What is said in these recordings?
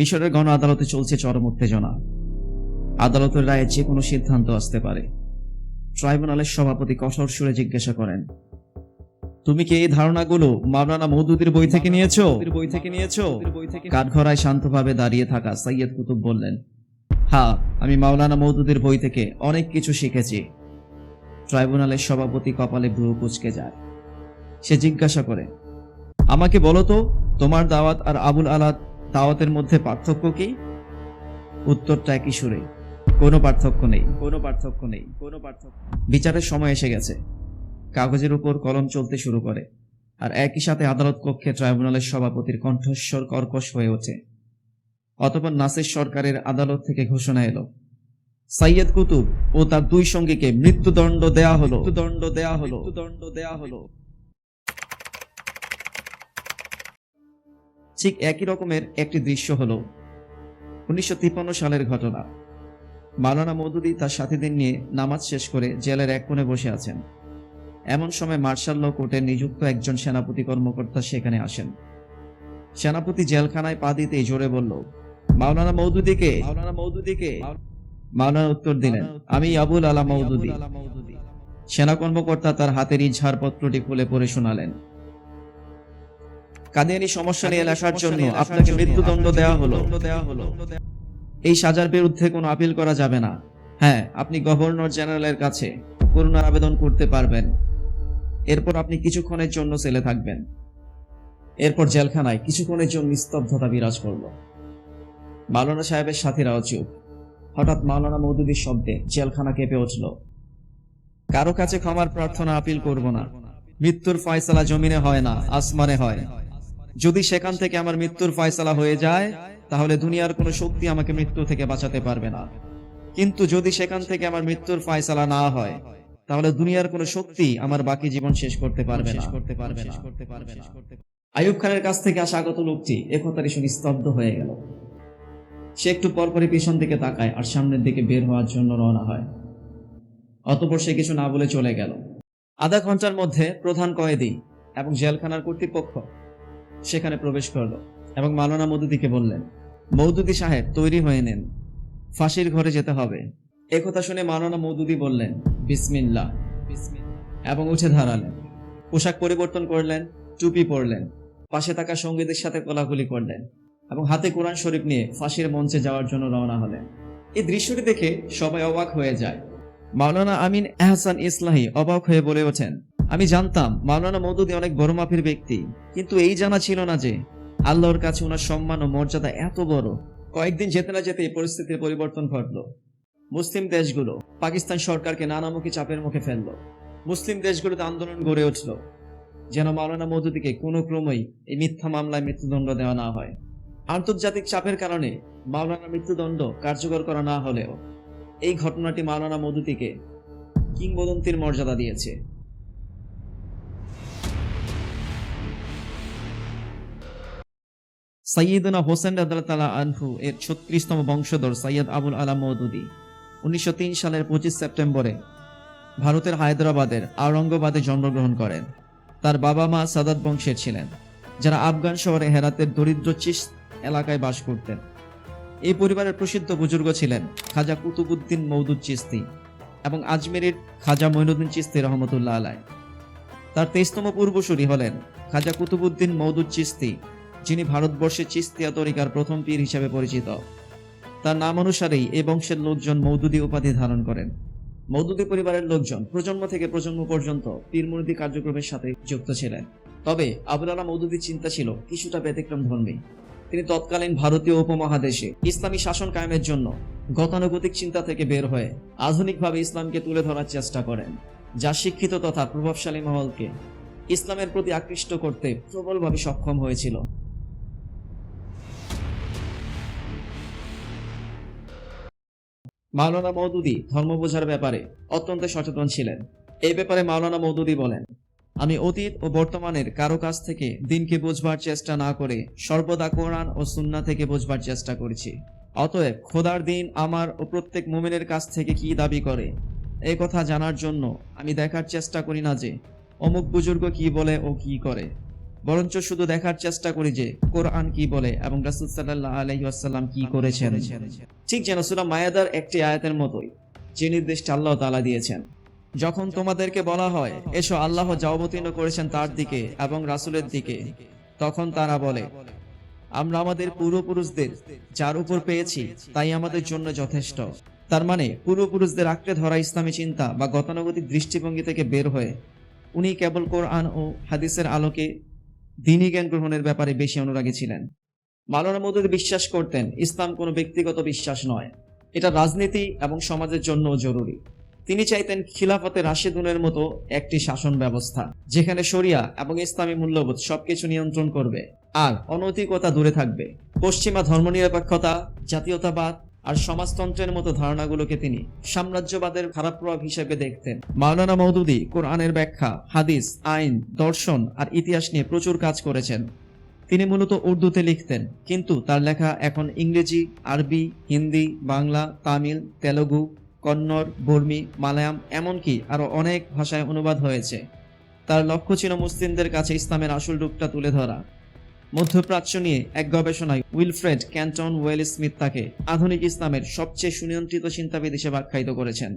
মিশরের গণ আদালতে চলছে চরম উত্তেজনা। আদালতের রায়ে যে কোনো সিদ্ধান্ত আসতে পারে। ট্রাইব্যুনালের সভাপতি কঠোর সুরে জিজ্ঞাসা করেন তুমি কি এই ধারণাগুলো মাওলানা মৌদুদির বই থেকে নিয়েছো? বই থেকে নিয়েছো? কাঠঘরায় শান্তভাবে দাঁড়িয়ে থাকা সৈয়দ কুতুব বললেন হ্যাঁ আমি মাওলানা মৌদুদির বই থেকে অনেক কিছু শিখেছি। ট্রাইব্যুনালের সভাপতি কপালে ভ্রু কুচকে যায়। সে জিজ্ঞাসা করে আমাকে বলো তো তোমার দাওয়াত আর আবুল আলাদ দাওয়াতের মধ্যে পার্থক্য কি? উত্তরটা একই সুরে। কোনো পার্থক্য নেই। কোনো পার্থক্য নেই। কোনো পার্থক্য বিচারের সময় এসে গেছে। কাগজের উপর কলম চলতে শুরু করে। আর একই সাথে আদালত কক্ষে ট্রাইব্যুনালের সভাপতির কণ্ঠস্বর কর্কশ হয়ে ওঠে। অতপর নাসির সরকারের আদালত থেকে ঘোষণা এলো সাইয়েদ কুতুব ও তার দুই সঙ্গীকে মৃত্যুদণ্ড দেয়া হলো। মৃত্যুদণ্ড দেয়া হলো। মৃত্যুদণ্ড দেয়া হলো। ঠিক একই রকমের একটি দৃশ্য হলো উনিশশো সালের ঘটনা। মালানা মৌদুদি তার সাথীদের নিয়ে নামাজ শেষ করে জেলের এক কোণে বসে আছেন। এমন সময় মার্শাল ল কোর্টে নিযুক্ত একজন সেনাপতি কর্মকর্তা সেখানে আসেন। সেনাপতি জেলখানায় পা দিতেই জোরে বলল, মাওলানা মৌদুদিকে মাওলানা মৌদুদিকে মাওলানা উত্তর দিলেন, আমি আবুল আলা মৌদুদি সেনা কর্মকর্তা তার হাতের ইজহারপত্রটি খুলে পড়ে শোনালেন। কাদিয়ানি সমস্যা নিয়ে লেখার জন্য আপনাকে মৃত্যুদণ্ড দেওয়া হলো। এই সাজার বিরুদ্ধে কোনো আপিল করা যাবে না। হ্যাঁ আপনি গভর্নর জেনারেলের কাছে করুণার আবেদন করতে পারবেন। এরপর আপনি কিছুক্ষণের জন্য সেলে থাকবেন। এরপর জেলখানায় কিছুক্ষণের জন্য নিস্তব্ধতা বিরাজ করল। মাওলানা সাহেবের সাথীরাও চুপ। হঠাৎ মাওলানা মৌদুদির শব্দে জেলখানা কেঁপে উঠল। কারও কাছে ক্ষমার প্রার্থনা আপিল করব না। মৃত্যুর ফয়সালা জমিনে হয় না আসমানে হয়। যদি সেখান থেকে আমার মৃত্যুর ফয়সালা হয়ে যায়, তাহলে দুনিয়ার কোনো শক্তি আমাকে মৃত্যু থেকে বাঁচাতে পারবে না। কিন্তু যদি সেখান থেকে আমার মৃত্যুর ফয়সালা না হয়, তাহলে দুনিয়ার কোনো শক্তি আমার বাকি জীবন শেষ করতে পারবে না। করতে পারবে না করতে পারবে না আয়ুব খানের কাছ থেকে আসা আগত লোকটি একতারি শুনে স্তব্ধ হয়ে গেল। সে একটু পরপরই পিছন দিকে তাকায় আর সামনের দিকে বের হওয়ার জন্য রওনা হয়। অতপর সে কিছু না বলে চলে গেল। আধা ঘণ্টার মধ্যে প্রধান কয়েদি এবং জেলখানার কর্তৃপক্ষ সেখানে প্রবেশ করল এবং মালানা মৌদুদিকে বললেন, মৌদুদি সাহেব, তৈরি হয়ে নেন। ফাঁসির ঘরে যেতে হবে। একথা শুনে মালানা মৌদুদি বললেন বিসমিল্লা এবং উঠে দাঁড়ালেন। পোশাক পরিবর্তন করলেন, টুপি পরলেন, পাশে থাকা সঙ্গীদের সাথে কোলাকুলি করলেন এবং হাতে কোরআন শরীফ নিয়ে ফাঁসির মঞ্চে যাওয়ার জন্য রওনা হলেন। এই দৃশ্যটি দেখে সবাই অবাক হয়ে যায়। মাওলানা আমিন এহসান ইসলাহি অবাক হয়ে বলে ওঠেন আমি জানতাম মাওলানা মৌদুদি অনেক বড় মাপের ব্যক্তি, কিন্তু এই জানা ছিল না যে আল্লাহর কাছে ওনার সম্মান ও মর্যাদা এত বড়। কয়েকদিন যেতে না যেতে এই পরিস্থিতির পরিবর্তন ঘটলো। মুসলিম দেশগুলো পাকিস্তান সরকারকে নানামুখী চাপের মুখে ফেলল। মুসলিম দেশগুলোতে আন্দোলন গড়ে উঠল। যেন মাওলানা মৌদুদিকে কোনো ক্রমেই এই মিথ্যা মামলায় মৃত্যুদণ্ড দেওয়া না হয়। আন্তর্জাতিক চাপের কারণে মাওলানা মৃত্যুদণ্ড কার্যকর করা না হলেও এই ঘটনাটি মাওলানা মৌদুদিকে কিংবদন্তির মর্যাদা দিয়েছে। সৈয়দনা হোসেন রাদাল্লাহ আনহু এর ছত্রিশতম বংশধর সৈয়দ আবুল আলা মৌদুদি। উনিশশো তিন সালের পঁচিশ সেপ্টেম্বরে ভারতের হায়দ্রাবাদের আওরঙ্গাবাদে জন্মগ্রহণ করেন। তার বাবা মা সাদাত বংশের ছিলেন, যারা আফগান শহরে হেরাতের দরিদ্র চিস এলাকায় বাস করতেন। এই পরিবারের প্রসিদ্ধ বুজুর্গ ছিলেন খাজা কুতুবুদ্দিন মৌদুদ চিস্তি এবং আজমেরের খাজা মঈনুদ্দিন চিস্তি রহমতুল্লাহ আলাই তার তেইশতম পূর্বসূরি হলেন খাজা কুতুবুদ্দিন মৌদুদ চিস্তি যিনি ভারতবর্ষে চিস্তিয়া তরিকার প্রথম পীর হিসেবে পরিচিত। তার নাম অনুসারেই এই বংশের লোকজন মৌদুদি উপাধি ধারণ করেন। মৌদুদি পরিবারের লোকজন প্রজন্ম থেকে প্রজন্ম পর্যন্ত পীরমুরিদি কার্যক্রমের সাথে যুক্ত ছিলেন। তবে আবুল আলা মৌদুদির চিন্তা ছিল, কিছুটা ব্যতিক্রম ধর্মী। তিনি তৎকালীন ভারতীয় উপমহাদেশে ইসলামী শাসন কায়েমের জন্য গতানুগতিক চিন্তা থেকে বের হয়ে আধুনিকভাবে ইসলামকে তুলে ধরার চেষ্টা করেন, যা শিক্ষিত তথা প্রভাবশালী মহলকে ইসলামের প্রতি আকৃষ্ট করতে প্রবলভাবে সক্ষম হয়েছিল। মাওলানা মৌদুদি ধর্ম বোঝার ব্যাপারে অত্যন্ত সচেতন ছিলেন। এই ব্যাপারে মাওলানা মৌদুদি বলেন, আমি অতীত ও বর্তমানের কারও কাছ থেকে দিনকে বোঝবার চেষ্টা না করে সর্বদা কোরআন ও সুন্না থেকে বোঝবার চেষ্টা করেছি। অতএব খোদার দিন আমার ও প্রত্যেক মোমেনের কাছ থেকে কি দাবি করে? এই কথা জানার জন্য আমি দেখার চেষ্টা করি না যে অমুক বুজুর্গ কি বলে ও কি করে। বরঞ্চ শুধু দেখার চেষ্টা করি যে কোরআন কি বলে এবং রাসুল সাল্লাহ আলহিহাসাল্লাম কি করেছেন। ঠিক যেন সুরা মায়াদার একটি আয়াতের মতোই, যে নির্দেশটা আল্লাহ তালা দিয়েছেন। যখন তোমাদেরকে বলা হয়, এসো, আল্লাহ যা অবতীর্ণ করেছেন তার দিকে এবং রাসুলের দিকে, তখন তারা বলে, আমরা আমাদের পূর্বপুরুষদের যার উপর পেয়েছি, তাই আমাদের জন্য যথেষ্ট। তার মানে পূর্বপুরুষদের আঁকড়ে ধরা ইসলামী চিন্তা বা গতানুগতিক দৃষ্টিভঙ্গি থেকে বের হয়ে, উনি কেবল কোরআন ও হাদিসের আলোকে দিনী জ্ঞান গ্রহণের ব্যাপারে বেশি অনুরাগী ছিলেন। মালানা মদুদ বিশ্বাস করতেন, ইসলাম কোনো ব্যক্তিগত বিশ্বাস নয়। এটা রাজনীতি এবং সমাজের জন্য জরুরি। তিনি চাইতেন খিলাফতে রাশেদুনের মতো একটি শাসন ব্যবস্থা, যেখানে শরিয়া এবং ইসলামী মূল্যবোধ সবকিছু নিয়ন্ত্রণ করবে, আর অনৈতিকতা দূরে থাকবে। পশ্চিমা ধর্মনিরপেক্ষতা, জাতীয়তাবাদ আর সমাজতন্ত্রের মতো ধারণাগুলোকে তিনি সাম্রাজ্যবাদের খারাপ প্রভাব হিসেবে দেখতেন। মাওলানা মৌদুদি কোরআনের ব্যাখ্যা, হাদিস, আইন, দর্শন আর ইতিহাস নিয়ে প্রচুর কাজ করেছেন। তিনি মূলত উর্দুতে লিখতেন, কিন্তু তার লেখা এখন ইংরেজি, আরবি, হিন্দি, বাংলা, তামিল, তেলুগু, কন্নড়, বর্মী, মালায়াম এমনকি আরও অনেক ভাষায় অনুবাদ হয়েছে। তার লক্ষ্য ছিল মুসলিমদের কাছে ইসলামের আসল রূপটা তুলে ধরা। মধ্যপ্রাচ্য নিয়ে এক গবেষণায় উইলফ্রেড ক্যান্টন ওয়েল স্মিথ তাকে আধুনিক ইসলামের সবচেয়ে সুনিয়ন্ত্রিত চিন্তাবিদ হিসেবে আখ্যায়িত করেছেন।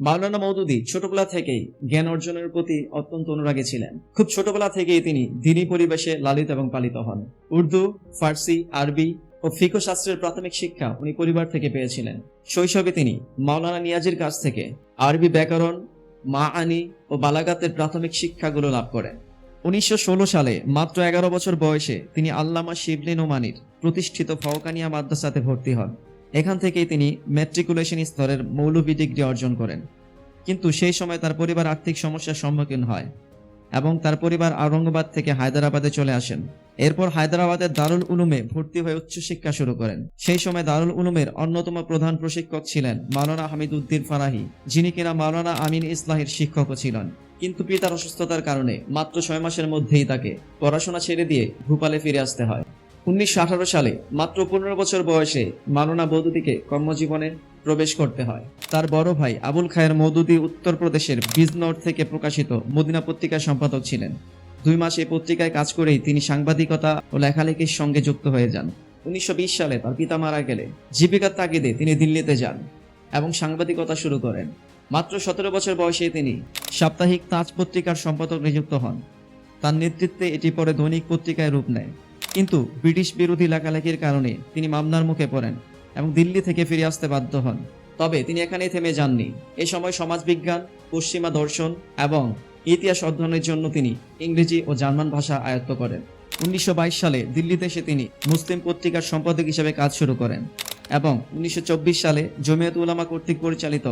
মাওলানা মৌদুদি ছোটবেলা থেকেই জ্ঞান অর্জনের প্রতি অত্যন্ত অনুরাগী ছিলেন। খুব ছোটবেলা থেকেই তিনি দিনী পরিবেশে লালিত এবং পালিত হন। উর্দু, ফার্সি, আরবি ও ফিকো শাস্ত্রের প্রাথমিক শিক্ষা উনি পরিবার থেকে পেয়েছিলেন। শৈশবে তিনি মাওলানা নিয়াজির কাছ থেকে আরবি ব্যাকরণ মা আনি ও বালাগাতের প্রাথমিক শিক্ষাগুলো লাভ করেন উনিশশো ষোলো সালে, মাত্র এগারো বছর বয়সে, তিনি আল্লামা শিবলি নোমানির প্রতিষ্ঠিত ফওকানিয়া মাদ্রাসাতে ভর্তি হন। এখান থেকেই তিনি ম্যাট্রিকুলেশন স্তরের মৌলভী ডিগ্রি অর্জন করেন। কিন্তু সেই সময় তার পরিবার আর্থিক সমস্যার সম্মুখীন হয়। এবং তার পরিবার আওরঙ্গাবাদ থেকে হায়দ্রাবাদে চলে আসেন। এরপর হায়দ্রাবাদের দারুল উলুমে ভর্তি হয়ে উচ্চশিক্ষা শুরু করেন। সেই সময় দারুল উলুমের অন্যতম প্রধান প্রশিক্ষক ছিলেন মাওলানা হামিদ উদ্দিন ফারাহি, যিনি কিনা মাওলানা আমিন ইসলাহের শিক্ষকও ছিলেন। কিন্তু পিতার অসুস্থতার কারণে মাত্র ছয় মাসের মধ্যেই তাকে পড়াশোনা ছেড়ে দিয়ে ভূপালে ফিরে আসতে হয়। উনিশশো আঠারো সালে মাত্র পনেরো বছর বয়সে মাওলানা বৌদুদিকে কর্মজীবনে প্রবেশ করতে হয়। তার বড় ভাই আবুল খায়ের মৌদুদি উত্তরপ্রদেশের বিজনৌর থেকে প্রকাশিত মদিনা পত্রিকার সম্পাদক ছিলেন। দুই মাস এই পত্রিকায় কাজ করেই তিনি সাংবাদিকতা ও লেখালেখির সঙ্গে যুক্ত হয়ে যান। উনিশশো বিশ সালে তার পিতা মারা গেলে জীবিকার তাগিদে তিনি দিল্লিতে যান এবং সাংবাদিকতা শুরু করেন। মাত্র সতেরো বছর বয়সে তিনি সাপ্তাহিক তাজ পত্রিকার সম্পাদক নিযুক্ত হন। তার নেতৃত্বে এটি পরে দৈনিক পত্রিকায় রূপ নেয়। কিন্তু ব্রিটিশ বিরোধী লেখালেখির কারণে তিনি মামলার মুখে পড়েন এবং দিল্লি থেকে ফিরে আসতে বাধ্য হন। তবে তিনি এখানেই থেমে যাননি। এ সময় সমাজবিজ্ঞান, পশ্চিমা দর্শন এবং ইতিহাস অধ্যয়নের জন্য তিনি ইংরেজি ও জার্মান ভাষা আয়ত্ত করেন। উনিশশো বাইশ সালে দিল্লিতে এসে তিনি মুসলিম পত্রিকার সম্পাদক হিসেবে কাজ শুরু করেন এবং উনিশশো চব্বিশ সালে জমিয়ত উলামা কর্তৃক পরিচালিত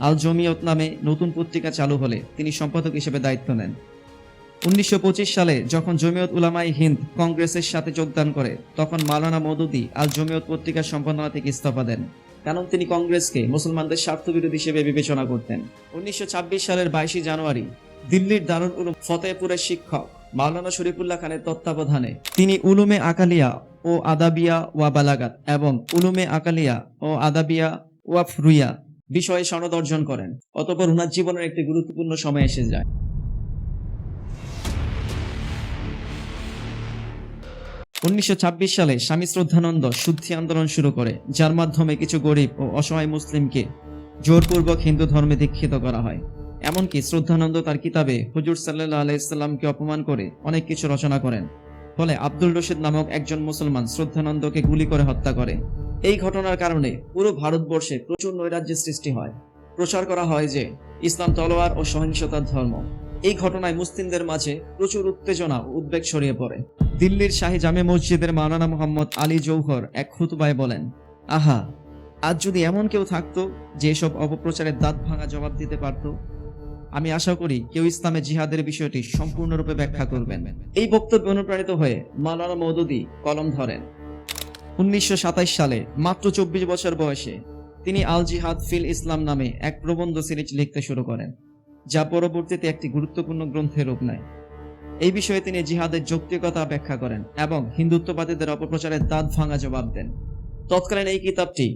আল জমিয়ত নামে নতুন পত্রিকা চালু হলে তিনি সম্পাদক হিসেবে দায়িত্ব নেন। উনিশশো পঁচিশ সালে যখন জমিয়ত উলামাই হিন্দ কংগ্রেসের সাথে যোগদান করে, তখন মাওলানা মৌদুদি আল জমিয়ত পত্রিকার সম্পাদনা থেকে ইস্তফা দেন। কারণ তিনি কংগ্রেসকে মুসলমানদের স্বার্থবিরোধী হিসেবে বিবেচনা করতেন। উনিশশো সালের বাইশে জানুয়ারি, দিল্লির দারুল উলুম ফতেহপুরের শিক্ষক মাওলানা শরীফুল্লাহ খানের তত্ত্বাবধানে তিনি উলুমে আকালিয়া ও আদাবিয়া ওয়া বালাগাত এবং উলুমে আকালিয়া ও আদাবিয়া ওয়া ফ্রুইয়া বিষয়ে সনদ অর্জন করেন। অতপর উনার জীবনের একটি গুরুত্বপূর্ণ সময় এসে যায়। উনিশশো ছাব্বিশ সালে স্বামী শ্রদ্ধানন্দ শুদ্ধি আন্দোলন শুরু করে, যার মাধ্যমে কিছু গরিব ও অসহায় মুসলিমকে জোরপূর্বক হিন্দু ধর্মে দীক্ষিত করা হয়। এমনকি শ্রদ্ধানন্দ তার কিতাবে হুজুর সাল্লাহ আলাইসাল্লামকে অপমান করে অনেক কিছু রচনা করেন। ফলে আব্দুল রশিদ নামক একজন মুসলমান শ্রদ্ধানন্দকে গুলি করে হত্যা করে। এই ঘটনার কারণে পুরো ভারতবর্ষে প্রচুর নৈরাজ্যের সৃষ্টি হয়। প্রচার করা হয় যে, ইসলাম তলোয়ার ও সহিংসতার ধর্ম। এই ঘটনায় মুসলিমদের মাঝে প্রচুর উত্তেজনা ও উদ্বেগ ছড়িয়ে পড়ে। দিল্লির শাহী জামে মসজিদের মাওলানা মোহাম্মদ আলী জৌহর এক খুতবায় বলেন, আহা, আজ যদি এমন কেউ থাকতো যে সব অপপ্রচারের দাঁত ভাঙা জবাব দিতে পারত, আমি আশা করি কেউ ইসলামে জিহাদের বিষয়টি সম্পূর্ণরূপে ব্যাখ্যা করবেন। এই বক্তব্যে অনুপ্রাণিত হয়ে মাওলানা মৌদুদি কলম ধরেন, উনিশশো সাতাশ সালে, মাত্র চব্বিশ বছর বয়সে, তিনি আল জিহাদ ফিল ইসলাম নামে এক প্রবন্ধ সিরিজ লিখতে শুরু করেন, যা পরবর্তীতে একটি গুরুত্বপূর্ণ গ্রন্থের রূপ নেয়। এই বিষয়ে তিনি জিহাদের যৌক্তিকতা ব্যাখ্যা করেন এবং হিন্দুত্ববাদীদের অপপ্রচারের দাঁত ভাঙা জবাব দেন। তৎকালীন এই কিতাবটি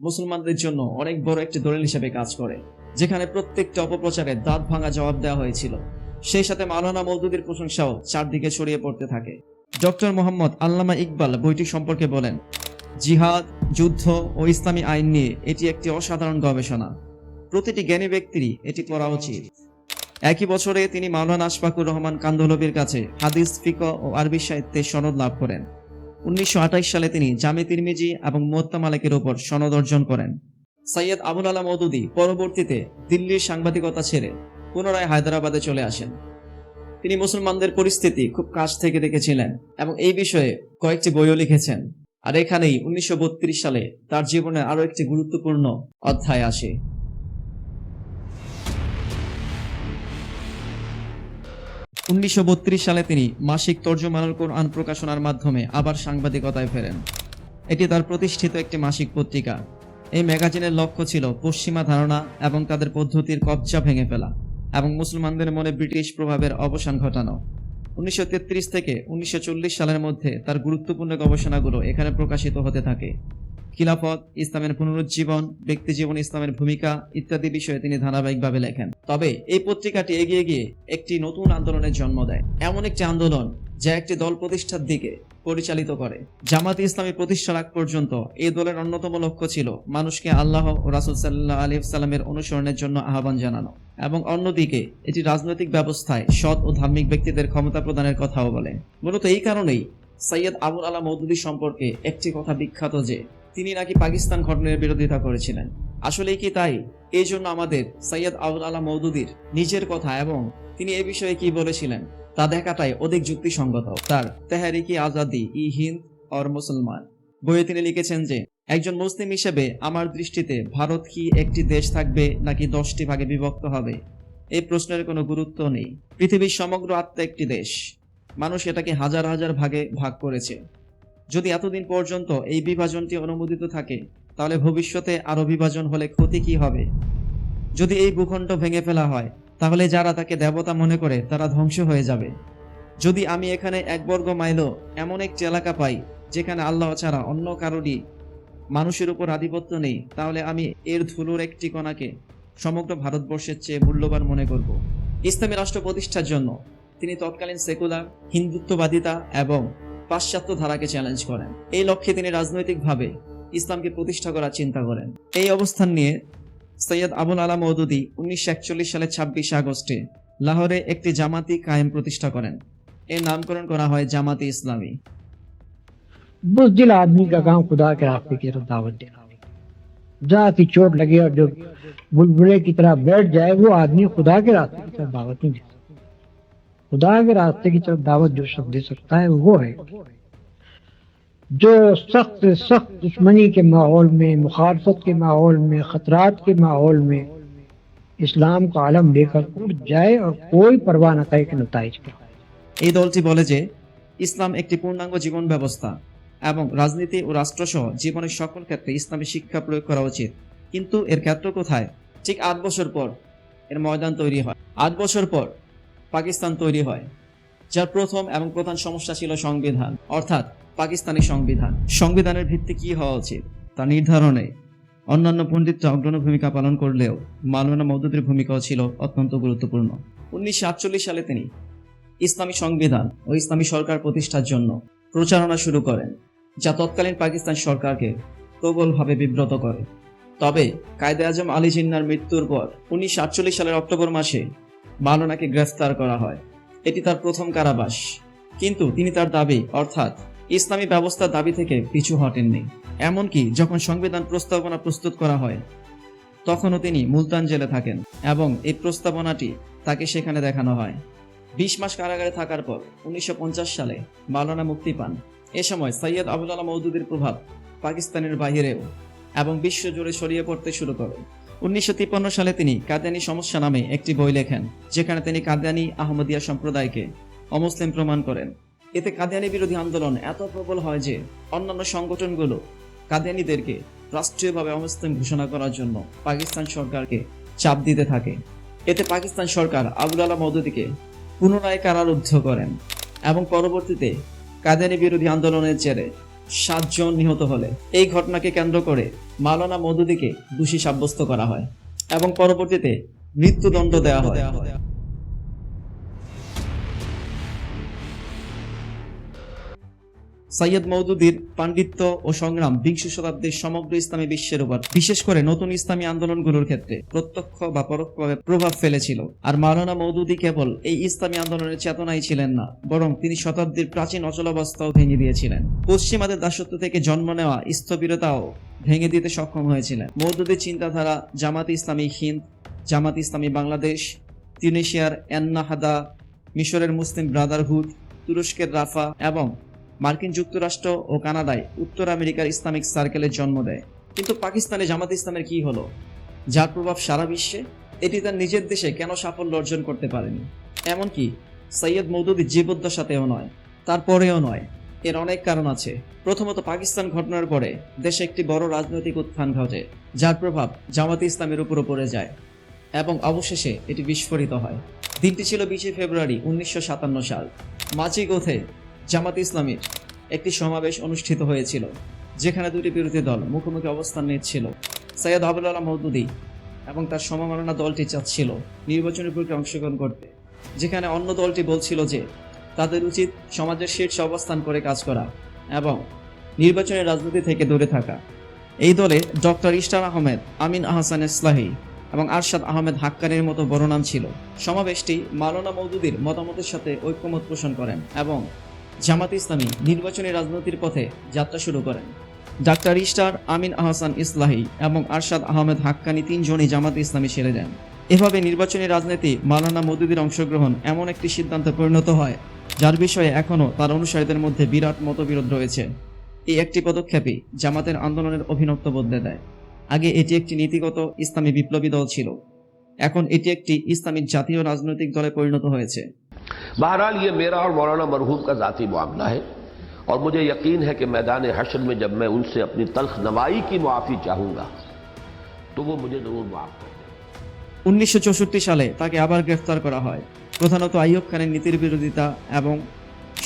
মুসলমানদের জন্য অনেক বড় একটি দলিল হিসেবে কাজ করে, যেখানে প্রত্যেকটি অপপ্রচারের দাঁত ভাঙা জবাব দেওয়া হয়েছিল। সেই সাথে মাওলানা মৌদুদির প্রশংসাও চারদিকে ছড়িয়ে পড়তে থাকে। ডক্টর মোহাম্মদ আল্লামা ইকবাল বইটি সম্পর্কে বলেন, জিহাদ, যুদ্ধ ও ইসলামী আইন নিয়ে এটি একটি অসাধারণ গবেষণা। প্রতিটি জ্ঞানী ব্যক্তিরই এটি পড়া উচিত। একই বছরে তিনি মাওলানা আশফাকুর রহমান কান্দলবির কাছে হাদিস ফিক ও আরবি সাহিত্যে সনদ লাভ করেন। উনিশশো সালে তিনি জামে তিরমিজি এবং মোত্তা মালিকের উপর সনদ অর্জন করেন। সৈয়দ আবুল আলা মৌদুদি পরবর্তীতে দিল্লির সাংবাদিকতা ছেড়ে পুনরায় হায়দ্রাবাদে চলে আসেন। তিনি মুসলমানদের পরিস্থিতি খুব কাছ থেকে দেখেছিলেন এবং এই বিষয়ে কয়েকটি বইও লিখেছেন। আর এখানেই উনিশশো বত্রিশ সালে তার জীবনে আরও একটি গুরুত্বপূর্ণ অধ্যায় আসে। উনিশশো বত্রিশ সালে তিনি মাসিক তর্জমানুল কোরআন প্রকাশনার মাধ্যমে আবার সাংবাদিকতায় ফেরেন। এটি তার প্রতিষ্ঠিত একটি মাসিক পত্রিকা। এই ম্যাগাজিনের লক্ষ্য ছিল পশ্চিমা ধারণা এবং তাদের পদ্ধতির কবজা ভেঙে ফেলা এবং মুসলমানদের মনে ব্রিটিশ প্রভাবের অবসান ঘটানো। উনিশশো তেত্রিশ থেকে উনিশশো চল্লিশ সালের মধ্যে তার গুরুত্বপূর্ণ গবেষণাগুলো এখানে প্রকাশিত হতে থাকে। খিলাফত, ইসলামের পুনরুজ্জীবন ব্যক্তিজীবন ইসলামের ভূমিকা ইত্যাদি বিষয়ে তিনি ধারাবাহিকভাবে লেখেন। তবে এই পত্রিকাটি এগিয়ে গিয়ে একটি নতুন আন্দোলনের জন্ম দেয়। এমন একটি আন্দোলন যা একটি দল প্রতিষ্ঠার দিকে পরিচালিত করে। জামাত ইসলামী প্রতিষ্ঠার আগ পর্যন্ত এই দলের অন্যতম লক্ষ্য ছিল মানুষকে আল্লাহ ও রাসুল সাল্লাহ আলী সাল্লামের অনুসরণের জন্য আহ্বান জানানো এবং অন্যদিকে এটি রাজনৈতিক ব্যবস্থায় সৎ ও ধার্মিক ব্যক্তিদের ক্ষমতা প্রদানের কথাও বলে। মূলত এই কারণেই সৈয়দ আবুল আলা মৌদুদি সম্পর্কে একটি কথা বিখ্যাত যে তিনি নাকি পাকিস্তান গঠনের বিরোধিতা করেছিলেন। আসলেই কি তাই? এই জন্য আমাদের সৈয়দ আবুল আলা মৌদুদির নিজের কথা এবং তিনি এ বিষয়ে কি বলেছিলেন, তা দেখাটাই অধিক যুক্তিসঙ্গত। তার তেহারিকি আজাদি ই হিন্দ অর মুসলমান। বইয়ে তিনি লিখেছেন যে, একজন মুসলিম হিসেবে আমার দৃষ্টিতে ভারত কি একটি দেশ থাকবে নাকি দশটি ভাগে বিভক্ত হবে? এই প্রশ্নের কোনো গুরুত্ব নেই। পৃথিবীর সমগ্র আত্মা একটি দেশ। মানুষ এটাকে হাজার হাজার ভাগে ভাগ করেছে। যদি এতদিন পর্যন্ত এই বিভাজনটি অনুমোদিত থাকে, তাহলে ভবিষ্যতে আরও বিভাজন হলে ক্ষতি কি হবে? যদি এই ভূখণ্ড ভেঙে ফেলা হয়, তাহলে যারা তাকে দেবতা মনে করে, তারা ধ্বংস হয়ে যাবে। যদি আমি এখানে এক বর্গ মাইলও এমন একটি এলাকা পাই, যেখানে আল্লাহ ছাড়া অন্য কারোরই মানুষের উপর আধিপত্য নেই, তাহলে আমি এর ধুলোর একটি কণাকে সমগ্র ভারতবর্ষের চেয়ে মূল্যবান মনে করব। ইসলামী রাষ্ট্র প্রতিষ্ঠার জন্য তিনি তৎকালীন সেকুলার, হিন্দুত্ববাদিতা এবং পাশ্চাত্য ধারাকে চ্যালেঞ্জ করেন এই লক্ষ্যে তিনি রাজনৈতিকভাবে ইসলামকে প্রতিষ্ঠা করার চিন্তা করেন এই অবস্থান নিয়ে সৈয়দ আবুল আলা মৌদুদি উনিশশো একচল্লিশ সালের ছাব্বিশে আগস্টে লাহোরে একটি জামাতি কায়েম প্রতিষ্ঠা করেন এর নামকরণ করা হয় জামাতি ইসলামী बुजदिल आदमी का काम खुदा के रास्ते की तरफ दावत देना जहाँ की चोट लगे और जो बुलबुले की तरह बैठ जाए वो आदमी खुदा के रास्ते की तरफ दावत नहीं दे सकता खुदा के रास्ते की तरफ दावत जो शख्स दे सकता है वो है जो सख्त से सख्त दुश्मनी के माहौल में मुखालफत के माहौल में खतरात के माहौल में इस्लाम का आलम लेकर उठ जाए और कोई परवाह न करे कि नतज पर এই দলটি বলে যে ইসলাম একটি পূর্ণাঙ্গ জীবন ব্যবস্থা এবং রাজনীতি ও রাষ্ট্রসহ জীবনের সকল ক্ষেত্রে ইসলামী শিক্ষা প্রয়োগ করা উচিত কিন্তু এর ক্ষেত্র কোথায় ঠিক আট বছর পর এর ময়দান তৈরি হয় আট বছর পর পাকিস্তান তৈরি হয়, যার প্রথম এবং প্রধান সমস্যা ছিল সংবিধান, অর্থাৎ পাকিস্তানি সংবিধান। সংবিধানের ভিত্তি কি হওয়া উচিত? তা নির্ধারণে অন্যান্য পণ্ডিতরা অগ্রণী ভূমিকা পালন করলেও মাওলানা মৌদুদের ভূমিকাও ছিল অত্যন্ত গুরুত্বপূর্ণ। উনিশশো সালে তিনি ইসলামী সংবিধান ও ইসলামী সরকার প্রতিষ্ঠার জন্য প্রচারণা শুরু করেন, যা তৎকালীন পাকিস্তান সরকারকে প্রবলভাবে বিব্রত করে। তবে কায়দে আজম আলী জিন্নার মৃত্যুর পর উনিশশো আটচল্লিশ সালের অক্টোবর মাসে মাওলানাকে গ্রেফতার করা হয়। এটি তার প্রথম কারাবাস। কিন্তু তিনি তার দাবি, অর্থাৎ ইসলামী ব্যবস্থার দাবি থেকে পিছু হটেননি। এমনকি যখন সংবিধান প্রস্তাবনা প্রস্তুত করা হয়, তখনও তিনি মুলতান জেলে থাকেন এবং এই প্রস্তাবনাটি তাকে সেখানে দেখানো হয়। বিশ মাস কারাগারে থাকার পর উনিশশো পঞ্চাশ সালে মাওলানা মুক্তি পান। এ সময় সৈয়দ আবুল আলা মৌদুদের প্রভাব পাকিস্তানের বাহিরেও এবং বিশ্বজুড়ে ছড়িয়ে পড়তে শুরু করে। উনিশশো সালে তিনি কাদিয়ানি সমস্যা নামে একটি বই লেখেন, যেখানে তিনি কাদিয়ানি আহমদিয়া সম্প্রদায়কে অমুসলিম প্রমাণ করেন। এতে কাদিয়ানি বিরোধী আন্দোলন এত প্রবল হয় যে অন্যান্য সংগঠনগুলো কাদিয়ানিদেরকে রাষ্ট্রীয়ভাবে অমুসলিম ঘোষণা করার জন্য পাকিস্তান সরকারকে চাপ দিতে থাকে। এতে পাকিস্তান সরকার আবুল আলা মৌদুদিকে পুনরায় কারারুদ্ধ করেন এবং পরবর্তীতে কাদিয়ানি বিরোধী আন্দোলনের জেরে সাতজন নিহত হলে। এই ঘটনাকে কেন্দ্র করে মালানা মধুদিকে দোষী সাব্যস্ত করা হয় এবং পরবর্তীতে মৃত্যুদণ্ড দেওয়া হয়। সৈয়দ মৌদুদির পাণ্ডিত্য ও সংগ্রাম বিংশ শতাব্দীর সমগ্র ইসলামী বিশ্বের উপর, বিশেষ করে নতুন ইসলামী আন্দোলনগুলোর ক্ষেত্রে প্রত্যক্ষ বা পরোক্ষভাবে প্রভাব ফেলেছিল। আর মাওলানা মৌদুদি কেবল এই ইসলামী আন্দোলনের চেতনাই ছিলেন না, বরং তিনি শতাব্দীর প্রাচীন অচলাবস্থাও ভেঙে দিয়েছিলেন। পশ্চিমাদের দাসত্ব থেকে জন্ম নেওয়া স্থবিরতাও ভেঙে দিতে সক্ষম হয়েছিলেন। মৌদুদির চিন্তাধারা জামাত ইসলামী হিন্দ, জামাত ইসলামী বাংলাদেশ, তিউনিশিয়ার এন্নাহাদা মিশরের মুসলিম ব্রাদারহুড, তুরস্কের রাফা এবং মার্কিন যুক্তরাষ্ট্র ও কানাডায় উত্তর আমেরিকার ইসলামিক সার্কেলের জন্ম দেয়। কিন্তু পাকিস্তানে জামাত ইসলামের কি হলো? যার প্রভাব সারা বিশ্বে, এটি তার নিজের দেশে কেন সাফল্য অর্জন করতে পারেনি? এমনকি সৈয়দ মৌদুদি জীবদ্দশাতেও নয়, তারপরেও নয়। এর অনেক কারণ আছে। প্রথমত, পাকিস্তান ঘটনার পরে দেশে একটি বড় রাজনৈতিক উত্থান ঘটে, যার প্রভাব জামাতে ইসলামের উপরও পড়ে যায় এবং অবশেষে এটি বিস্ফোরিত হয়। দিনটি ছিল বিশে ফেব্রুয়ারি উনিশশো সাতান্ন সাল। মাচিগোথে জামাত ইসলামীর একটি সমাবেশ অনুষ্ঠিত হয়েছিল, যেখানে দুটি বিরোধী দল মুখোমুখি অবস্থান নিচ্ছিল। সৈয়দ আলাহ মৌদুদি এবং তার সমমাননা দলটি চাচ্ছিল নির্বাচনী প্রক্রিয়া অংশগ্রহণ করতে, যেখানে অন্য দলটি বলছিল যে তাদের উচিত সমাজের শীর্ষে অবস্থান করে কাজ করা এবং নির্বাচনের রাজনীতি থেকে দূরে থাকা। এই দলে ডক্টর ইস্টার আহমেদ, আমিন আহসান ইসলাহি এবং আরশাদ আহমেদ হাক্কানের মতো বড় নাম ছিল। সমাবেশটি মাওলানা মৌদুদির মতামতের সাথে ঐক্যমত পোষণ করেন এবং জামাত ইসলামী নির্বাচনী রাজনীতির পথে যাত্রা শুরু করেন। ডাক্তার ইস্টার আমিন আহসান ইসলাহি এবং আরশাদ আহমেদ হাক্কানি তিনজনই জামাত ইসলামী ছেড়ে দেন। এভাবে নির্বাচনী রাজনীতি মালানা মৌদুদির অংশগ্রহণ এমন একটি সিদ্ধান্তে পরিণত হয়, যার বিষয়ে এখনও তার অনুসারীদের মধ্যে বিরাট মতবিরোধ রয়েছে। এই একটি পদক্ষেপই জামাতের আন্দোলনের অভিনবত্ব বদলে দেয়। আগে এটি একটি নীতিগত ইসলামী বিপ্লবী দল ছিল। এখন এটি একটি ইসলামিক জাতীয় রাজনৈতিক দলে পরিণত হয়েছে। बहरहाल ये मेरा और मौलाना मरहूम का ज़ाती मामला है और मुझे यकीन है कि मैदान हशर में जब मैं उनसे अपनी तल्ख नवाई की मुआफ़ी चाहूँगा तो वो मुझे ज़रूर माफ़ कर दें উনিশশো চৌষট্টি সালে তাকে আবার গ্রেফতার করা হয় প্রধানত আইয়ুব খানের নীতির বিরোধিতা এবং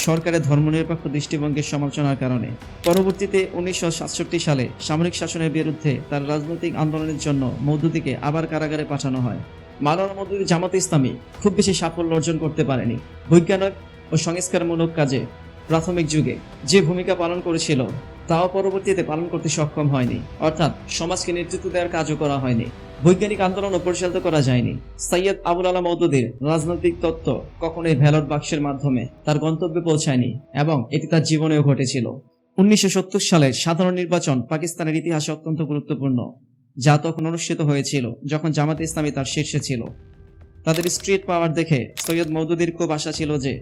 সরকারের ধর্মনিরপেক্ষ দৃষ্টিভঙ্গির সমালোচনার কারণে পরবর্তীতে উনিশশো সাতষট্টি সালে সামরিক শাসনের বিরুদ্ধে তার রাজনৈতিক আন্দোলনের জন্য মৌদুদিকে আবার কারাগারে পাঠানো হয় মালানা মৌদুদি জামাত ইসলামী খুব বেশি সাফল্য অর্জন করতে পারেনি। বৈজ্ঞানিক ও সংস্কারমূলক কাজে প্রাথমিক যুগে যে ভূমিকা পালন করেছিল, তাও পরবর্তীতে পালন করতে সক্ষম হয়নি। অর্থাৎ সমাজকে নেতৃত্ব দেওয়ার কাজও করা হয়নি। বৈজ্ঞানিক আন্দোলনও পরিচালিত করা যায়নি। সৈয়দ আবুল আলা মৌদুদির রাজনৈতিক তত্ত্ব কখনোই ব্যালট বাক্সের মাধ্যমে তার গন্তব্যে পৌঁছায়নি এবং এটি তার জীবনেও ঘটেছিল। উনিশশো সত্তর সালের সাধারণ নির্বাচন পাকিস্তানের ইতিহাসে অত্যন্ত গুরুত্বপূর্ণ। যা তখন অনুষ্ঠিত হয়েছিল, যখন জামাত ইসলামী তার শীর্ষে ছিল। তাদের স্ট্রিট পাওয়ার দেখে সৈয়দ মৌদুদির খুব আশা ছিল যে,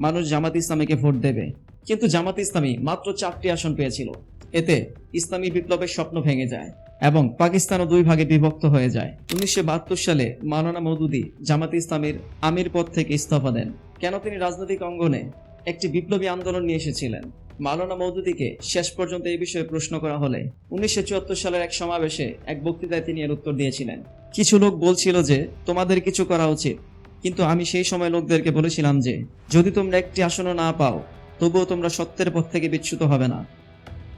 মানুষ জামাত ইসলামীকে ভোট দেবে। কিন্তু জামাত ইসলামী মাত্র চারটি আসন পেয়েছিল। এতে ইসলামী বিপ্লবের স্বপ্ন ভেঙে যায় এবং পাকিস্তানও দুই ভাগে বিভক্ত হয়ে যায়। উনিশশো বাহাত্তর সালে মাওলানা মৌদুদি জামাত ইসলামীর আমির পদ থেকে ইস্তফা দেন। কেন তিনি রাজনৈতিক অঙ্গনে একটি বিপ্লবী আন্দোলন নিয়ে এসেছিলেন? মাওলানা মৌদুদিকে শেষ পর্যন্ত এই বিষয়ে প্রশ্ন করা হলে উনিশশো চুয়াত্তর সালের এক সমাবেশে এক বক্তৃতায় তিনি এর উত্তর দিয়েছিলেন। কিছু লোক বলছিল যে, তোমাদের কিছু করা উচিত। কিন্তু আমি সেই সময় লোকদেরকে বলেছিলাম যে, যদি তোমরা একটি আসনও না পাও, তবুও তোমরা সত্যের পথ থেকে বিচ্যুত হবে না।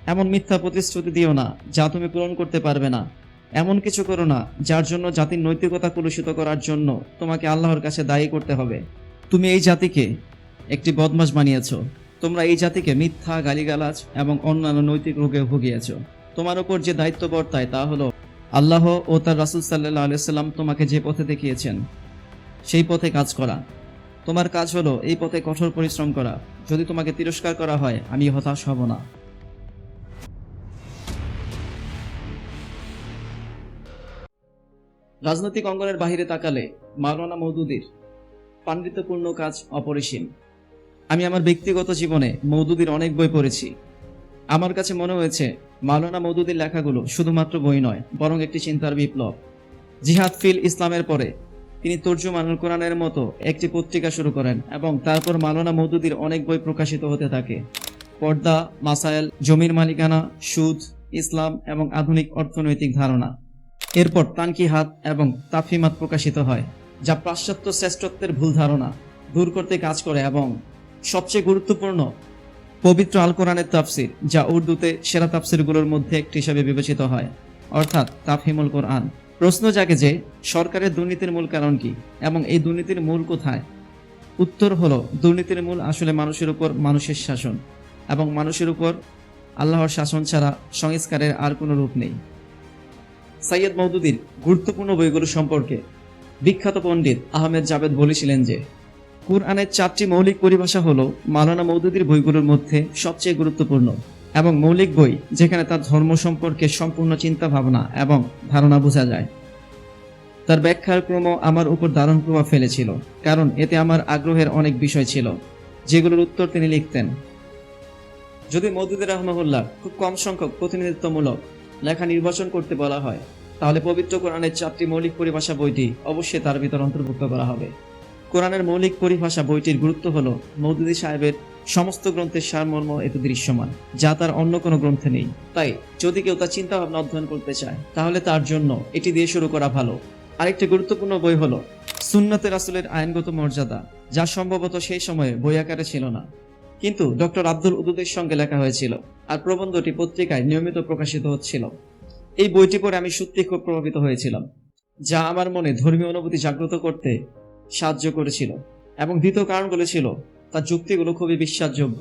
এমন মিথ্যা প্রতিশ্রুতি দিও না যা তুমি পূরণ করতে পারবে না। এমন কিছু করো না যার জন্য জাতির নৈতিকতা কলুষিত করার জন্য তোমাকে আল্লাহর কাছে দায়ী করতে হবে। তুমি এই জাতিকে একটি বদমাশ বানিয়েছ। তোমরা এই জাতিকে মিথ্যা, গালিগালাজ এবং অন্যান্য নৈতিক রোগে ভুগিয়েছ। তোমার উপর যে দায়িত্ব বর্তায় তা হলো আল্লাহ ও তার রাসুল সাল্লাহ আলিয়াল্লাম তোমাকে যে পথে দেখিয়েছেন, সেই পথে কাজ করা। তোমার কাজ হলো এই পথে কঠোর পরিশ্রম করা। যদি তোমাকে তিরস্কার করা হয়, আমি হতাশ হব না। রাজনৈতিক অঙ্গনের বাহিরে তাকালে মাওলানা মৌদুদির পাণ্ডিত্যপূর্ণ কাজ অপরিসীম। আমি আমার ব্যক্তিগত জীবনে মৌদুদির অনেক বই পড়েছি। আমার কাছে মনে হয়েছে, মাওলানা মৌদুদির লেখাগুলো শুধুমাত্র বই নয়, বরং একটি চিন্তার বিপ্লব। জিহাদ ফিল ইসলামের পরে তিনি তর্জুমানুল কোরআনের মতো একটি পত্রিকা শুরু করেন এবং তারপর মাওলানা মৌদুদির অনেক বই প্রকাশিত হতে থাকে। পর্দা, মাসায়েল, জমির মালিকানা, সুদ, ইসলাম এবং আধুনিক অর্থনৈতিক ধারণা। এরপর তানকি হাত এবং তাফিমাত প্রকাশিত হয়, যা পাশ্চাত্য শ্রেষ্ঠত্বের ভুল ধারণা, দূর করতে কাজ করে এবং সবচেয়ে গুরুত্বপূর্ণ পবিত্র আল কোরআনের তাফসির, যা উর্দুতে সেরা তাফসিরগুলোর মধ্যে একটি হিসাবে বিবেচিত হয়। অর্থাৎ তাফহিমুল কোরআন। প্রশ্ন জাগে যে, সরকারের দুর্নীতির মূল কারণ কি এবং এই দুর্নীতির মূল কোথায়? উত্তর হলো, দুর্নীতির মূল আসলে মানুষের উপর মানুষের শাসন এবং মানুষের উপর আল্লাহর শাসন ছাড়া সংস্কারের আর কোনো রূপ নেই। সৈয়দ মৌদুদির গুরুত্বপূর্ণ বইগুলো সম্পর্কে বিখ্যাত পণ্ডিত আহমেদ জাবেদ বলেছিলেন যে কুরআনের চারটি মৌলিক পরিভাষা হলো মালানা মৌদুদির বইগুলোর মধ্যে সবচেয়ে গুরুত্বপূর্ণ এবং মৌলিক বই যেখানে তার ধর্ম সম্পর্কে সম্পূর্ণ চিন্তা ভাবনা এবং ধারণা বোঝা যায়। তার ব্যাখ্যার ক্রম আমার উপর দারুণ প্রভাব ফেলেছিল, কারণ এতে আমার আগ্রহের অনেক বিষয় ছিল, যেগুলোর উত্তর তিনি লিখতেন। যদি মৌদুদের রহমাহুল্লাহ খুব কম সংখ্যক প্রতিনিধিত্বমূলক লেখা নির্বাচন করতে বলা হয়, তাহলে পবিত্র কোরআনের চারটি মৌলিক পরিভাষা বইটি অবশ্যই তার ভিতর অন্তর্ভুক্ত করা হবে। কোরআনের মৌলিক পরিভাষা বইটির গুরুত্ব হল মৌদুদি সাহেবের সমস্ত গ্রন্থের সারমর্ম এত দৃশ্যমান, যা তার অন্য কোনো গ্রন্থে নেই। তাই যদি কেউ তার চিন্তা ভাবনা অধ্যয়ন করতে চায়, তাহলে তার জন্য এটি দিয়ে শুরু করা ভালো। আরেকটি গুরুত্বপূর্ণ বই হলো সুন্নতে রাসুলের আইনগত মর্যাদা, যা সম্ভবত সেই সময়ে বই আকারে ছিল না। কিন্তু ডক্টর আব্দুল উদুদের সঙ্গে লেখা হয়েছিল আর প্রবন্ধটি পত্রিকায় নিয়মিত প্রকাশিত হচ্ছিল। এই বইটি পড়ে আমি সত্যি খুব প্রভাবিত হয়েছিলাম, যা আমার মনে ধর্মীয় অনুভূতি জাগ্রত করতে সাহায্য করেছিল এবং দ্বিতীয় কারণগুলো ছিল, তার যুক্তিগুলো খুবই বিশ্বাসযোগ্য।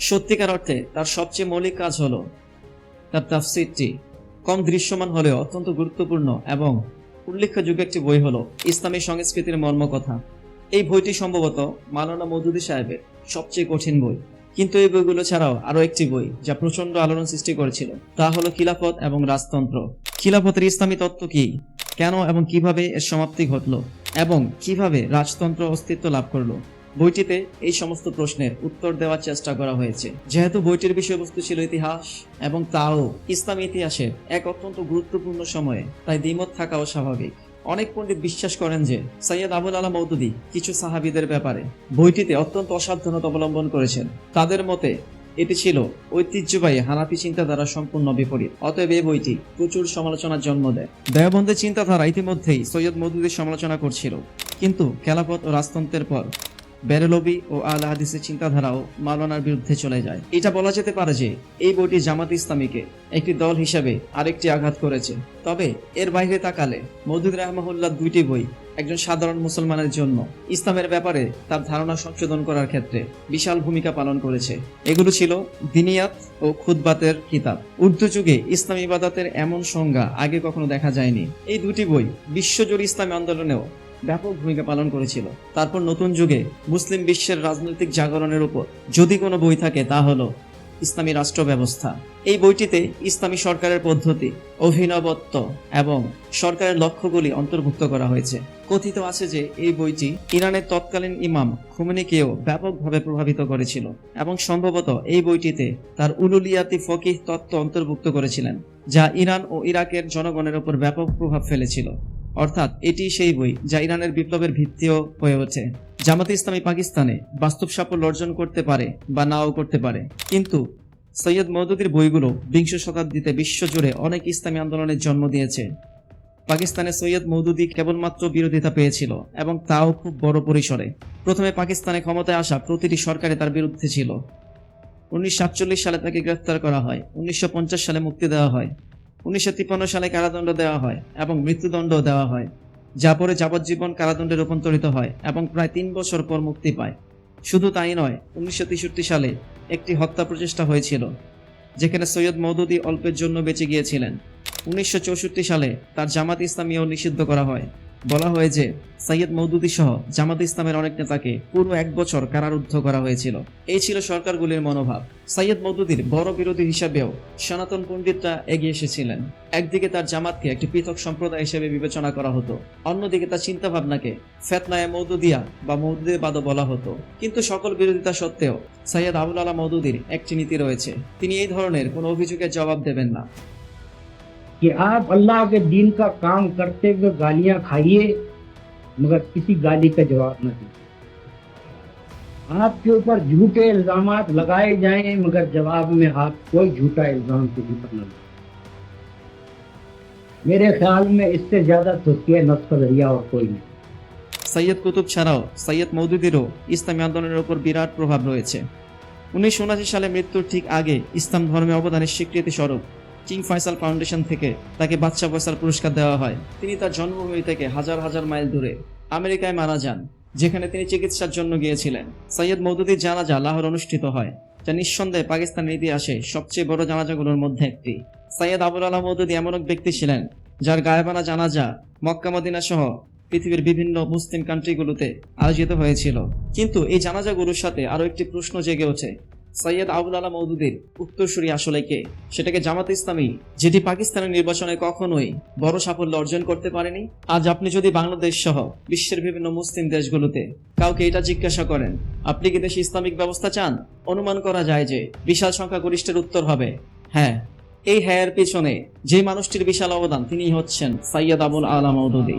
সত্যিকার অর্থে তার সবচেয়ে মৌলিক কাজ হলো, তার তাফসিরটি কম দৃশ্যমান হলেও অত্যন্ত গুরুত্বপূর্ণ এবং উল্লেখযোগ্য একটি বই হলো ইসলামী সংস্কৃতির মর্মকথা। এই বইটি সম্ভবত মালানা মৌদুদি সাহেবের সবচেয়ে কঠিন বই। কিন্তু এই বইগুলো ছাড়াও আরও একটি বই যা প্রচণ্ড আলোড়ন সৃষ্টি করেছিল, তা হলো খিলাফত এবং রাজতন্ত্র। খিলাফতের ইসলামী তত্ত্ব কি? কেন এবং কীভাবে এর সমাপ্তি ঘটলো এবং কীভাবে রাজতন্ত্র অস্তিত্ব লাভ করল? বইটিতে এই সমস্ত প্রশ্নের উত্তর দেওয়ার চেষ্টা করা হয়েছে। যেহেতু বইটির বিষয়বস্তু ছিল ইতিহাস এবং তাও ইসলামী ইতিহাসের এক অত্যন্ত গুরুত্বপূর্ণ সময়ে, তাই দ্বিমত থাকাও স্বাভাবিক। অনেক পণ্ডিত বিশ্বাস করেন যে, সৈয়দ আবুল আলা মৌদুদি কিছু সাহাবিদের ব্যাপারে বইটিতে অত্যন্ত অসাবধানতা অবলম্বন করেছেন। তাদের মতে এটি ছিল ঐতিহ্যবাহী হানাফি চিন্তাধারা সম্পূর্ণ বিপরীত। অতএব এই বইটি প্রচুর সমালোচনার জন্ম দেয়। দেয়বন্ধের চিন্তাধারা ইতিমধ্যেই সৈয়দ মধুদের সমালোচনা করছিল। কিন্তু খেলাপথ ও রাজতন্ত্রের পর বেরেলবি ও আল হাদিসের চিন্তাধারাও মাওলানার বিরুদ্ধে চলে যায়। এটা বলা যেতে পারে যে, এই বইটি জামাত ইসলামীকে একটি দল হিসেবে আরেকটি আঘাত করেছে। তবে এর বাইরে তাকালে মৌদুদ রাহমাহুল্লাহ দুইটি বই একজন সাধারণ মুসলমানের জন্য ইসলামের ব্যাপারে তার ধারণা সংশোধন করার ক্ষেত্রে বিশাল ভূমিকা পালন করেছে। এগুলো ছিল দিনিয়াত ও খুদবাতের কিতাব। উর্দু যুগে ইসলাম ইবাদতের এমন সংজ্ঞা আগে কখনো দেখা যায়নি। এই দুটি বই বিশ্বজুড়ে ইসলামী আন্দোলনেও ব্যাপক ভূমিকা পালন করেছিল। তারপর নতুন যুগে মুসলিম বিশ্বের রাজনৈতিক জাগরণের উপর যদি কোনো বই থাকে, তা হলো ইসলামী রাষ্ট্র ব্যবস্থা এই বইটিতে ইসলামী সরকারের পদ্ধতি, অভিনবত্ব এবং সরকারের লক্ষ্যগুলি অন্তর্ভুক্ত করা হয়েছে। কথিত আছে যে এই বইটি ইরানের তৎকালীন ইমাম খুমেনিকেও ব্যাপকভাবে প্রভাবিত করেছিল এবং সম্ভবত এই বইটিতে তার উলুলিয়াতি ফকিহ তত্ত্ব অন্তর্ভুক্ত করেছিলেন, যা ইরান ও ইরাকের জনগণের উপর ব্যাপক প্রভাব ফেলেছিল। অর্থাৎ এটি সেই বই যা ইরানের বিপ্লবের ভিত্তিও হয়ে ওঠে। জামাতে ইসলামী পাকিস্তানে বাস্তব সাফল্য অর্জন করতে পারে বা নাও করতে পারে। কিন্তু সৈয়দ মৌদুদির বইগুলো বিংশ শতাব্দীতে বিশ্বজুড়ে অনেক ইসলামী আন্দোলনের জন্ম দিয়েছে। পাকিস্তানে সৈয়দ মৌদুদি কেবলমাত্র বিরোধিতা পেয়েছিল এবং তাও খুব বড় পরিসরে। প্রথমে পাকিস্তানে ক্ষমতায় আসা প্রতিটি সরকারে তার বিরুদ্ধে ছিল। উনিশশো সালে তাকে গ্রেফতার করা হয়, উনিশশো পঞ্চাশ সালে মুক্তি দেওয়া হয়। উনিশশো সালে কারাদণ্ড দেওয়া হয় এবং মৃত্যুদণ্ড দেওয়া হয়, যা পরে যাবজ্জীবন কারাদণ্ডে রূপান্তরিত হয় এবং প্রায় তিন বছর পর মুক্তি পায়। শুধু তাই নয়, উনিশশো সালে একটি হত্যা প্রচেষ্টা হয়েছিল, যেখানে সৈয়দ মৌদুদি অল্পের জন্য বেঁচে গিয়েছিলেন। উনিশশো চৌষট্টি সালে তার জামাত ইসলামীও নিষিদ্ধ করা হয়। বলা হয় যে সৈয়দ মৌদুদি সহ জামাত ইসলামের অনেক নেতাকে পুরো এক বছর কারারুদ্ধ করা হয়েছিল। এই ছিল সরকারগুলির মনোভাব। সৈয়দ মৌদুদির বড় বিরোধী হিসাবেও সনাতন পণ্ডিতরা এগিয়ে এসেছিলেন। একদিকে তার জামাতকে একটি পৃথক সম্প্রদায় হিসেবে বিবেচনা করা হতো, অন্যদিকে তার চিন্তাভাবনাকে ফেতনায় মৌদুদিয়া বা মৌদুদিবাদও বলা হতো। কিন্তু সকল বিরোধিতা সত্ত্বেও সৈয়দ আবুল আলা মৌদুদির একটি নীতি রয়েছে। তিনি এই ধরনের কোনো অভিযোগের জবাব দেবেন না। कि आप अल्लाह के दीन का काम करते हुए गालियां खाइए मगर किसी गाली का जवाब न दीजिए आपके ऊपर झूठे इल्जाम लगाए जाएं मगर जवाब में आप कोई झूठा इल्जाम किसी पर न लगाएं मेरे ख्याल में इससे ज्यादा तुस्किया नफ्स का जरिया और कोई नहीं সৈয়দ কুতুব ছাড়াও সৈয়দ মৌদুদিরও ইসলামী আন্দোলনের উপর বিরাট প্রভাব রয়েছে উনিশশো উনআশি সালে মৃত্যুর ঠিক আগে ইসলাম ধর্মে অবদানের স্বীকৃতি স্বরূপ কিং ফয়সাল ফাউন্ডেশন থেকে তাকে বাদশা ফয়সাল পুরস্কার দেওয়া হয়। তিনি তার জন্মভূমি থেকে হাজার হাজার মাইল দূরে আমেরিকায় মারা যান, যেখানে তিনি চিকিৎসার জন্য গিয়েছিলেন। সৈয়দ মৌদুদির জানাজা লাহোর অনুষ্ঠিত হয়, যা নিঃসন্দেহে পাকিস্তানের ইতিহাসে সবচেয়ে বড় জানাজাগুলোর মধ্যে একটি। সৈয়দ আবুল আলাহ মৌদুদি এমন এক ব্যক্তি ছিলেন, যার গায়েবানা জানাজা মক্কা মদিনা সহ পৃথিবীর বিভিন্ন মুসলিম কান্ট্রিগুলোতে আয়োজিত হয়েছিল। কিন্তু এই জানাজাগুলোর সাথে আরও একটি প্রশ্ন জেগে ওঠে সৈয়দ আবুল আলা মৌদুদের উত্তরসূরি আসলে কে? সেটাকে জামাত ইসলামী, যেটি পাকিস্তানের নির্বাচনে কখনোই বড় সাফল্য অর্জন করতে পারেনি। আজ আপনি যদি বাংলাদেশ সহ বিশ্বের বিভিন্ন মুসলিম দেশগুলোতে কাউকে এটা জিজ্ঞাসা করেন, আপনি কি দেশে ইসলামিক ব্যবস্থা চান? অনুমান করা যায় যে বিশাল সংখ্যাগরিষ্ঠের উত্তর হবে হ্যাঁ। এই হ্যায়ের পিছনে যে মানুষটির বিশাল অবদান তিনি হচ্ছেন সৈয়দ আবুল আলা মৌদুদি।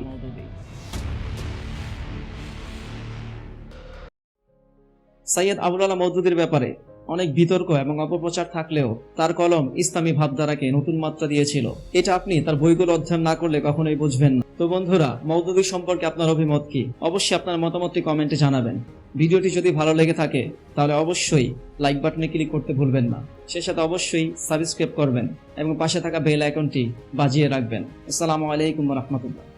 সৈয়দ আবুল আলা মৌদুদির ব্যাপারে অনেক বিতর্ক এবং অপপ্রচার থাকলেও তার কলম ইসলামী ভাবধারাকে নতুন মাত্রা দিয়েছিল। এটা আপনি তার বইগুলো অধ্যয়ন না করলে কখনোই বুঝবেন না। তো বন্ধুরা মৌদুদি সম্পর্কে আপনার অভিমত কি? অবশ্যই আপনার মতামতটি কমেন্টে জানাবেন। ভিডিওটি যদি ভালো লেগে থাকে, তাহলে অবশ্যই লাইক বাটনে ক্লিক করতে ভুলবেন না। সে সাথে অবশ্যই সাবস্ক্রাইব করবেন এবং পাশে থাকা বেল আইকনটি বাজিয়ে রাখবেন। আসসালামু আলাইকুম রহমতুল্লাহ।